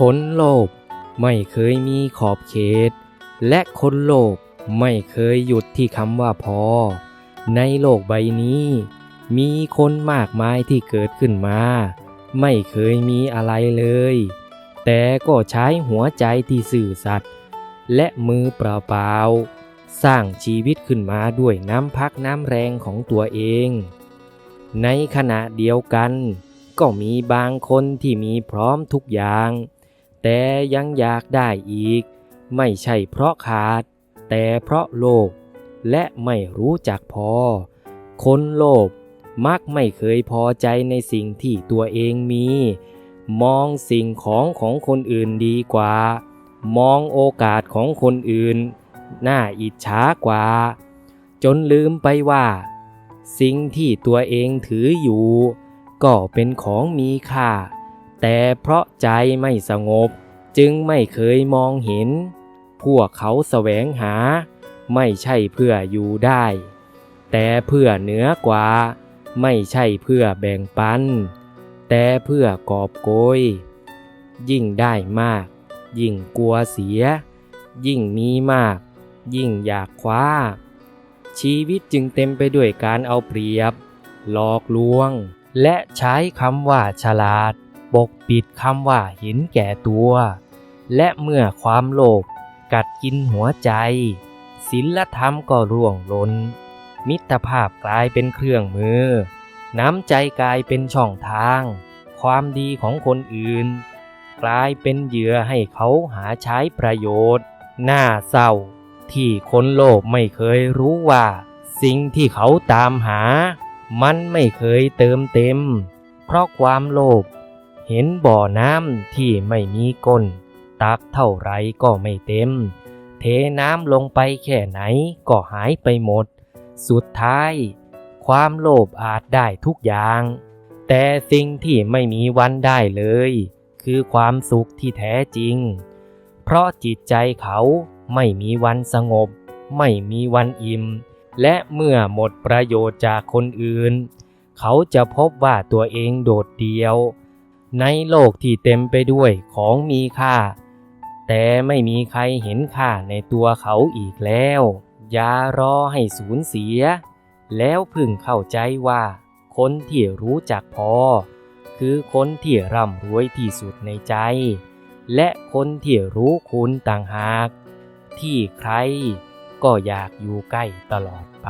คนโลภไม่เคยมีขอบเขต และคนโลภไม่เคยหยุดที่คำว่าพอ ในโลกใบนี้ มีคนมากมายที่เกิดขึ้นมา ไม่เคยมีอะไรเลย แต่ก็ใช้หัวใจที่สื่อสัตย์และมือเปล่าๆ สร้างชีวิตขึ้นมาด้วยน้ำพักน้ำแรงของตัวเอง ในขณะเดียวกัน ก็มีบางคนที่มีพร้อมทุกอย่าง แต่ยังอยากได้อีก ไม่ใช่เพราะขาด แต่เพราะโลภและไม่รู้จักพอ คนโลภมักไม่เคยพอใจในสิ่งที่ตัวเองมี มองสิ่งของของคนอื่นดีกว่า มองโอกาสของคนอื่น น่าอิจฉากว่า จนลืมไปว่า สิ่งที่ตัวเองถืออยู่ ก็เป็นของมีค่า แต่เพราะใจไม่สงบจึงไม่เคยมองเห็น พวกเขาแสวงหา ไม่ใช่เพื่ออยู่ได้ แต่เพื่อเหนือกว่า ไม่ใช่เพื่อแบ่งปัน แต่เพื่อกอบโกย ยิ่งได้มาก ยิ่งกลัวเสีย ยิ่งมีมาก ยิ่งอยากคว้า ชีวิตจึงเต็มไปด้วยการเอาเปรียบ หลอกลวง และใช้คำว่าฉลาด ปกปิดคำว่าเห็นแก่ตัว และเมื่อความโลภกัดกินหัวใจศีลธรรมก็ร่วงหล้นมิตรภาพกลายเป็นเครื่องมือ น้ำใจกลายเป็นช่องทาง ความดีของคนอื่น กลายเป็นเหยื่อให้เขาหาใช้ประโยชน์น่าเศร้า ที่คนโลภไม่เคยรู้ว่า สิ่งที่เขาตามหา มันไม่เคยเติมเต็ม เพราะความโลภ เห็นบ่อน้ำที่ไม่มีก้น ตักเท่าไรก็ไม่เต็ม เทน้ำลงไปแค่ไหนก็หายไปหมด สุดท้าย ความโลภอาจได้ทุกอย่าง แต่สิ่งที่ไม่มีวันได้เลย คือความสุขที่แท้จริง เพราะจิตใจเขาไม่มีวันสงบ ไม่มีวันอิ่ม และเมื่อหมดประโยชน์จากคนอื่น เขาจะพบว่าตัวเองโดดเดี่ยว ในโลกที่เต็มไปด้วยของมีค่า แต่ไม่มีใครเห็นค่าในตัวเขาอีกแล้ว อย่ารอให้สูญเสีย แล้วพึงเข้าใจว่า คนที่รู้จักพอ คือคนที่ร่ำรวยที่สุดในใจ และคนที่รู้คุณต่างหาก ที่ใครก็อยากอยู่ใกล้ตลอดไป